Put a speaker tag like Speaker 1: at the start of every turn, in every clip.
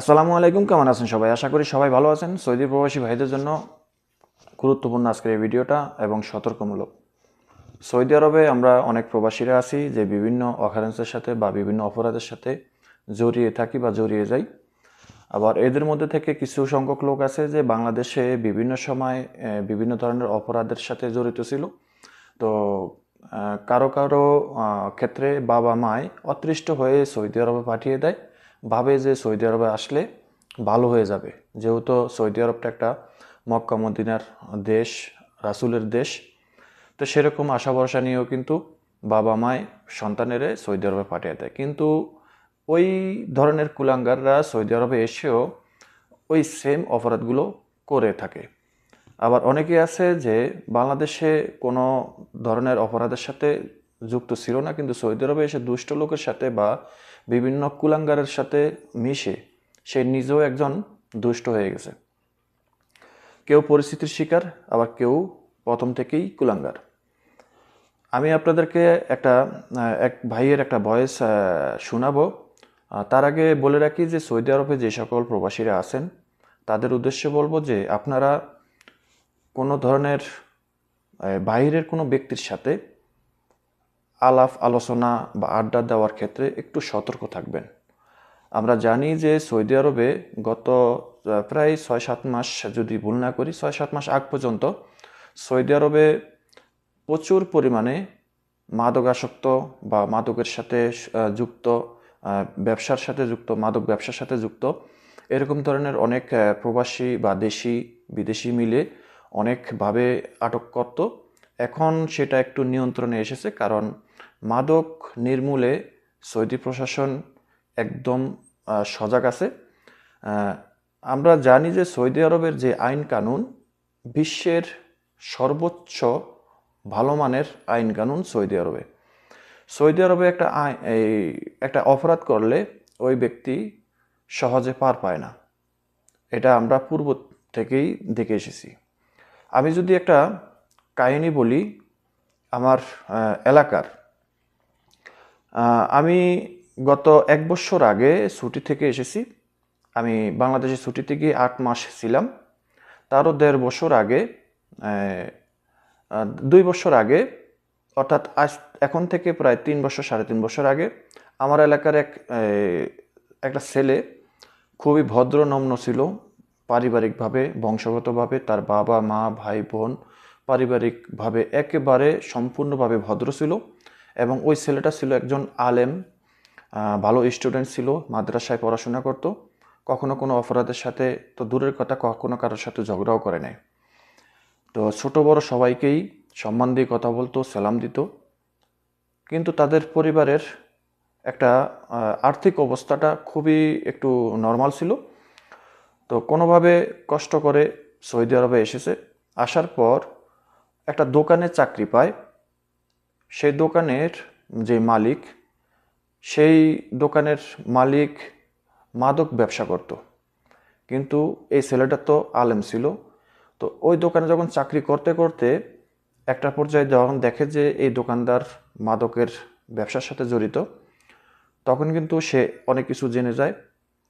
Speaker 1: আসসালামু আলাইকুম, কেমন আছেন সবাই? আশা করি সবাই ভালো আছেন। সৌদি প্রবাসী ভাইদের জন্য গুরুত্বপূর্ণ আজকের এই ভিডিওটা এবং সতর্কমূলক। সৌদি আরবে আমরা অনেক প্রবাসীরা আছি যে বিভিন্ন অকারেন্সের সাথে বা বিভিন্ন অপরাধের সাথে জড়িয়ে থাকি বা জড়িয়ে যাই। আবার এদের মধ্যে থেকে কিছু সংখ্যক লোক আছে যে বাংলাদেশে বিভিন্ন সময় বিভিন্ন ধরনের অপরাধের সাথে জড়িত ছিল। তো কারও কারও ক্ষেত্রে বাবা মায় অতৃষ্ট হয়ে সৌদি আরবে পাঠিয়ে দেয়। ভাবে যে সৌদি আরবে আসলে ভালো হয়ে যাবে। যেহেতু সৌদি আরবটা একটা মক্কা মদিনার দেশ, রাসুলের দেশ, তো সেরকম আশা ভরসা নিয়েও কিন্তু বাবা মায় সন্তানেরে সৌদি আরবে পাঠিয়ে দেয়। কিন্তু ওই ধরনের কুলাঙ্গাররা সৌদি আরবে এসেও ওই সেম অপরাধগুলো করে থাকে। আবার অনেকে আছে যে বাংলাদেশে কোনো ধরনের অপরাধের সাথে যুক্ত ছিল না, কিন্তু সৌদি আরবে এসে দুষ্ট লোকের সাথে বা বিভিন্ন কুলাঙ্গারের সাথে মিশে সে নিজেও একজন দুষ্ট হয়ে গেছে। কেউ পরিস্থিতির শিকার, আবার কেউ প্রথম থেকেই কুলাঙ্গার। আমি আপনাদেরকে একটা, এক ভাইয়ের একটা ভয়েস শোনাবো। তার আগে বলে রাখি যে সৌদি আরবে যে সকল প্রবাসীরা আছেন, তাদের উদ্দেশ্যে বলব যে আপনারা কোনো ধরনের বাইরের কোনো ব্যক্তির সাথে আলাপ, আলোচনা বা আড্ডা দেওয়ার ক্ষেত্রে একটু সতর্ক থাকবেন। আমরা জানি যে সৌদি আরবে গত প্রায় ছয় সাত মাস যদি ভুল না করি ছয় সাত মাস আগ পর্যন্ত সৌদি আরবে প্রচুর পরিমাণে মাদকাসক্ত বা মাদকের সাথে যুক্ত ব্যবসার সাথে যুক্ত, মাদক ব্যবসার সাথে যুক্ত এরকম ধরনের অনেক প্রবাসী বা দেশি, বিদেশি মিলে অনেকভাবে আটক করত। এখন সেটা একটু নিয়ন্ত্রণে এসেছে, কারণ মাদক নির্মূলে সৌদি প্রশাসন একদম সজাগ আছে। আমরা জানি যে সৌদি আরবের যে আইন কানুন, বিশ্বের সর্বোচ্চ ভালো মানের আইন কানুন সৌদি আরবে। সৌদি আরবে একটা এই, একটা অপরাধ করলে ওই ব্যক্তি সহজে পার পায় না। এটা আমরা পূর্ব থেকেই দেখে এসেছি। আমি যদি একটা কাহিনী বলি আমার এলাকার। আমি গত এক বছর আগে ছুটি থেকে এসেছি। আমি বাংলাদেশে ছুটিতে গিয়ে আট মাস ছিলাম। তারও দেড় বছর আগে দুই বছর আগে, অর্থাৎ আজ, এখন থেকে প্রায় তিন বছর, সাড়ে তিন বছর আগে, আমার এলাকার এক একটা ছেলে খুবই ভদ্র নম্ন ছিল, পারিবারিকভাবে, বংশগতভাবে, তার বাবা, মা, ভাই, বোন পারিবারিকভাবে একেবারে সম্পূর্ণভাবে ভদ্র ছিল এবং ওই ছেলেটা ছিল একজন আলেম ভালো স্টুডেন্ট ছিল, মাদ্রাসায় পড়াশোনা করত। কখনো কোনো অপরাধের সাথে, তো দূরের কথা, কখনো কারোর সাথে ঝগড়াও করে নাই। তো ছোট বড় সবাইকেই সম্মান দিয়ে কথা বলতো, সালাম দিত। কিন্তু তাদের পরিবারের একটা আর্থিক অবস্থাটা খুবই একটু নর্মাল ছিল। তো কোনোভাবে কষ্ট করে সৌদি আরবে এসেছে। আসার পর একটা দোকানে চাকরি পায়। সেই দোকানের যে মালিক, সেই দোকানের মালিক মাদক ব্যবসা করত। কিন্তু এই ছেলেটা তো আলেম ছিল। তো ওই দোকানে যখন চাকরি করতে করতে একটা পর্যায়ে যখন দেখে যে এই দোকানদার মাদকের ব্যবসার সাথে জড়িত, তখন কিন্তু সে অনেক কিছু জেনে যায়।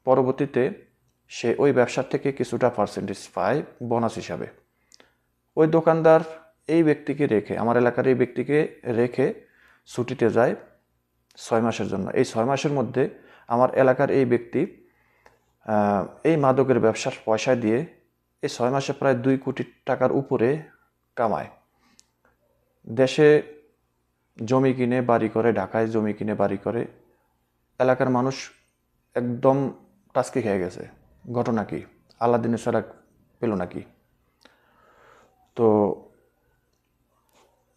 Speaker 1: পরবর্তীতে সে ওই ব্যবসার থেকে কিছুটা পার্সেন্টেজ পায় বোনাস হিসাবে। ওই দোকানদার এই ব্যক্তিকে রেখে, আমার এলাকার এই ব্যক্তিকে রেখে ছুটিতে যায় ছয় মাসের জন্য। এই ছয় মাসের মধ্যে আমার এলাকার এই ব্যক্তি এই মাদকের ব্যবসার পয়সা দিয়ে এই ছয় মাসে প্রায় দুই কোটি টাকার উপরে কামায়। দেশে জমি কিনে, বাড়ি করে, ঢাকায় জমি কিনে, বাড়ি করে, এলাকার মানুষ একদম টাস্কি খেয়ে গেছে। ঘটনা কি? আলাদিনের ছাড়া পেল নাকি? তো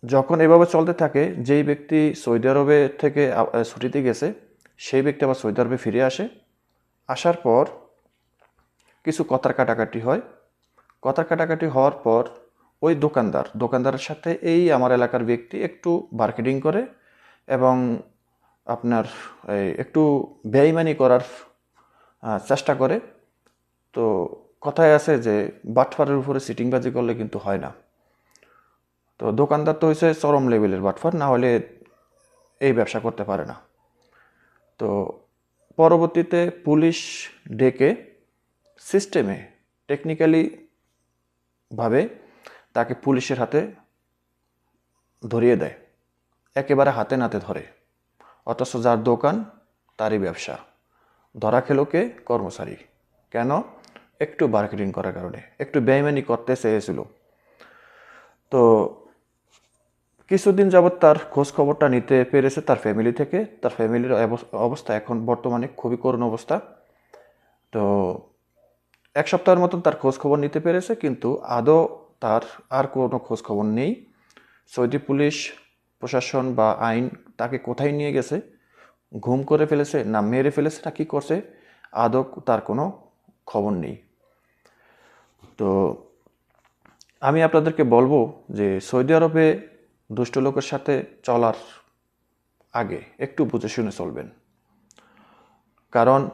Speaker 1: যখন এভাবে চলতে থাকে, যেই ব্যক্তি সৌদি আরবে থেকে ছুটিতে গেছে, সেই ব্যক্তি আবার সৌদি আরবে ফিরে আসে। আসার পর কিছু কথার কাটাকাটি হয়। কথার কাটাকাটি হওয়ার পর ওই দোকানদার, দোকানদারের সাথে এই আমার এলাকার ব্যক্তি একটু মার্কেটিং করে এবং আপনার একটু বেইমানি করার চেষ্টা করে। তো কথায় আছে যে বাটফারের উপরে সিটিংবাজি করলে কিন্তু হয় না। তো দোকানদার তো হয়েছে চরম লেভেলের বাটফার না হলে এই ব্যবসা করতে পারে না। তো পরবর্তীতে পুলিশ ডেকে সিস্টেমে টেকনিক্যালি ভাবে তাকে পুলিশের হাতে ধরিয়ে দেয়। একেবারে হাতে নাতে ধরে। অথচ যার দোকান, তারই ব্যবসা। ধরা খেলো কে? কর্মচারী। কেন? একটু মার্কেটিং করার কারণে। একটু বেইমানি করতে চেয়েছিল। তো কিছুদিন যাবৎ তার খোঁজ খবরটা নিতে পেরেছে তার ফ্যামিলি থেকে। তার ফ্যামিলির অবস- অবস্থা এখন বর্তমানে খুবই করুণ অবস্থা। তো এক সপ্তাহের মতন তার খোঁজ খবর নিতে পেরেছে, কিন্তু আদৌ তার আর কোনো খোঁজ খবর নেই। সৌদি পুলিশ, প্রশাসন বা আইন তাকে কোথায় নিয়ে গেছে, ঘুম করে ফেলেছে না মেরে ফেলেছে না কি করছে, আদৌ তার কোনো খবর নেই। তো আমি আপনাদেরকে বলব যে সৌদি আরবে দুষ্ট লোকের সাথে চলার আগে একটু বুঝে শুনে চলবেন। কারণ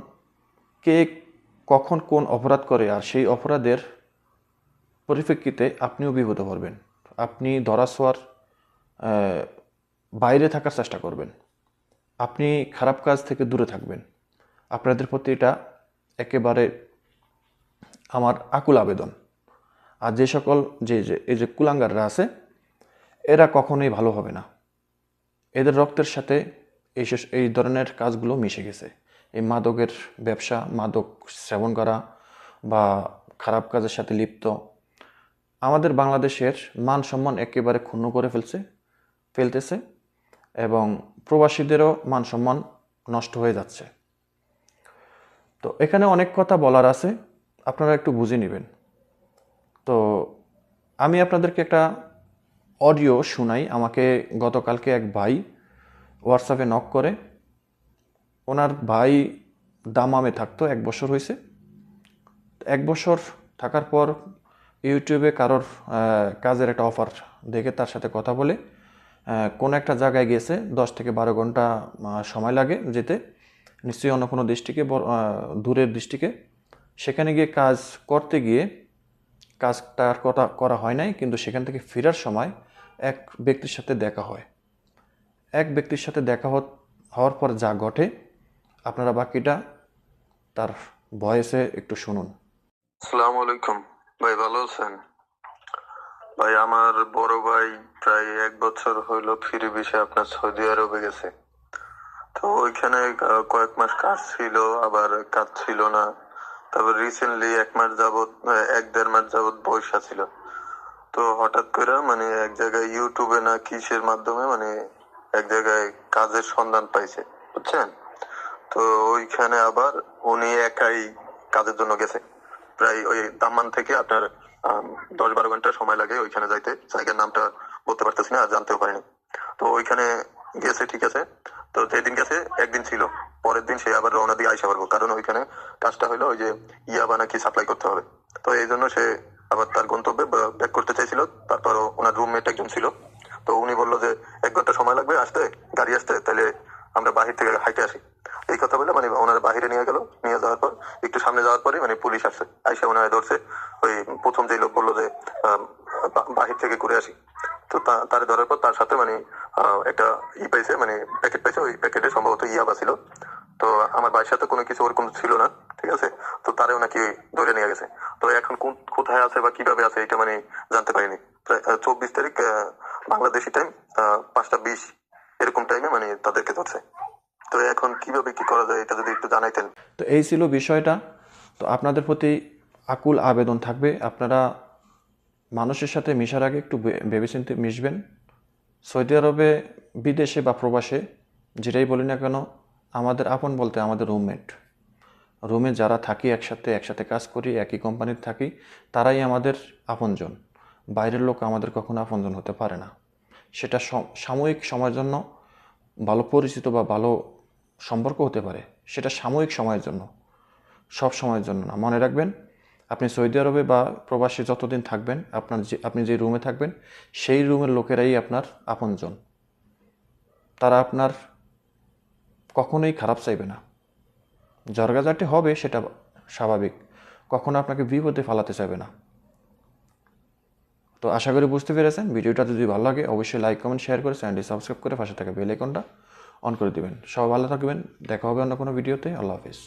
Speaker 1: কে কখন কোন অপরাধ করে আর সেই অপরাধের পরিপ্রেক্ষিতে আপনিও বিপদে পড়বেন। আপনি ধরা ছোঁয়ার বাইরে থাকার চেষ্টা করবেন। আপনি খারাপ কাজ থেকে দূরে থাকবেন। আপনাদের প্রতি এটা একেবারে আমার আকুল আবেদন। আর যে সকল, যে যে, এই যে কুলাঙ্গাররা আছে এরা কখনোই ভালো হবে না। এদের রক্তের সাথে এই এই ধরনের কাজগুলো মিশে গেছে। এই মাদকের ব্যবসা, মাদক সেবন করা বা খারাপ কাজের সাথে লিপ্ত, আমাদের বাংলাদেশের মান সম্মান একেবারে ক্ষুণ্ণ করে ফেলছে ফেলতেছে এবং প্রবাসীদেরও মান সম্মান নষ্ট হয়ে যাচ্ছে। তো এখানে অনেক কথা বলার আছে, আপনারা একটু বুঝে নেবেন। তো আমি আপনাদেরকে একটা অডিও শোনাই আমাকে গতকালকে এক ভাই হোয়াটসঅ্যাপে নক করে। ওনার ভাই দামামে থাকতো, এক বছর হয়েছে এক বছর থাকার পর ইউটিউবে কারোর কাজের একটা অফার দেখে তার সাথে কথা বলে কোনো একটা জায়গায় গেছে, দশ থেকে বারো ঘণ্টা সময় লাগে যেতে। নিশ্চয়ই অন্য কোনো দৃষ্টিকে দূরের দৃষ্টিকে। সেখানে গিয়ে কাজ করতে গিয়ে কাজটা আর করা করা হয় নাই, কিন্তু সেখান থেকে ফেরার সময় এক ব্যক্তির সাথে দেখা হয়। এক ব্যক্তির সাথে দেখা হওয়ার পর যা ঘটে, আপনারা বাকিটা তার ভয়েসে একটু শুনুন।
Speaker 2: আসসালামু আলাইকুম। ভাই, ভালো আছেন? ভাই, আমার বড় ভাই প্রায় এক বছর হইল ফিরে বিষে আপনার সৌদি আরবে গেছে। তো ওইখানে কয়েক মাস কাজ ছিল, আবার কাজ ছিল না। তারপর রিসেন্টলি এক মাস যাবত এক দেড় মাস যাবত বৈশা ছিল। তো হঠাৎ করে মানে এক জায়গায় ইউটিউবে না কিসের মাধ্যমে মানে এক জায়গায় কাজের সন্ধান পাইছে, বুঝছেন? তো ওইখানে আবার উনি একাই কাজের জন্য গেছে। প্রায় ওই দাম্মান থেকে আপনার দশ বারো ঘণ্টা সময় লাগে ওইখানে যাইতে। জায়গার নামটা বলতে পারতেছি না, আর জানতেও পারিনি। তো ওইখানে গেছে, ঠিক আছে? তো যেদিন গেছে, একদিন ছিল। পরের দিন সে আবার রওনা দিয়ে আইসা পারব কারণ ওইখানে কাজটা হলো ওই যে ইয়াবা নাকি সাপ্লাই করতে হবে। তো এই জন্য সে আবার তার গন্তব্যে ব্যাক করতে চাইছিল তারপর ওনার রুমমেট একজন ছিল। তো উনি বলল যে, এক ঘণ্টা সময় লাগবে, আসতে, গাড়ি আসতে তাহলে আমরা বাহির থেকে হাইটে আসি। এই কথা বলে মানে ওনার বাহিরে নিয়ে গেল, নিয়ে যাওয়ার পর, একটু সামনে যাওয়ার পরে মানে পুলিশ আসছে। আইসা ওনারা ধরছে, ওই প্রথম যে লোক বলল যে বাহির থেকে ঘুরে আসি। তো তারে ধরার পর তার সাথে মানে একটা ই পাইছে মানে প্যাকেট পাইছে, ওই প্যাকেটে সম্ভবত ইয়াবা ছিল। তো আমার ভাইয়ের সাথে কোনো কিছু ওরকম ছিল না। ঠিক আছে? তো তারেও নাকি ধরে নিয়ে গেছে। তো এখন কোন- কোথায় আছে বা কীভাবে আছে এটা মানে জানতে পারিনি। চব্বিশ তারিখ বাংলাদেশি টাইম পাঁচটা বিশ এরকম টাইমে মানে তাদেরকে ধরছে। তো এখন কীভাবে কি করা যায় এটা যদি একটু জানাইতেন।
Speaker 1: তো এই ছিল বিষয়টা। তো আপনাদের প্রতি আকুল আবেদন থাকবে। আপনারা মানুষের সাথে মিশার আগে একটু ভেবেচিন্তে মিশবেন। সৌদি আরবে, বিদেশে বা প্রবাসে, যেটাই বলি না কেন, আমাদের আপন বলতে আমাদের রুমমেট রুমে যারা থাকি, একসাথে একসাথে কাজ করি, একই কোম্পানিতে থাকি, তারাই আমাদের আপনজন। বাইরের লোক আমাদের কখনো আপনজন হতে পারে না। সেটা সম- সাময়িক সময়ের জন্য ভালো পরিচিত বা ভালো সম্পর্ক হতে পারে। সেটা সাময়িক সময়ের জন্য। সব সময়ের জন্য না। মনে রাখবেন, আপনি সৌদি আরবে বা প্রবাসী যতদিন থাকবেন, আপনার যে, আপনি যে রুমে থাকবেন, সেই রুমের লোকেরাই আপনার আপনজন। তারা আপনার কখনোই খারাপ চাইবে না। জর্গাজাটি হবে সেটা স্বাভাবিক। কখনো আপনাকে বিপদে ফালাতে চাইবে না। তো আশা করি বুঝতে পেরেছেন। ভিডিওটা যদি ভালো লাগে, অবশ্যই লাইক কমেন্ট শেয়ার করে চ্যানেলটি সাবস্ক্রাইব করে পাশে থাকা বেল আইকনটা অন করে দেবেন। সব ভালো থাকবেন। দেখা হবে অন্য কোনো ভিডিওতে আল্লাহ হাফিজ।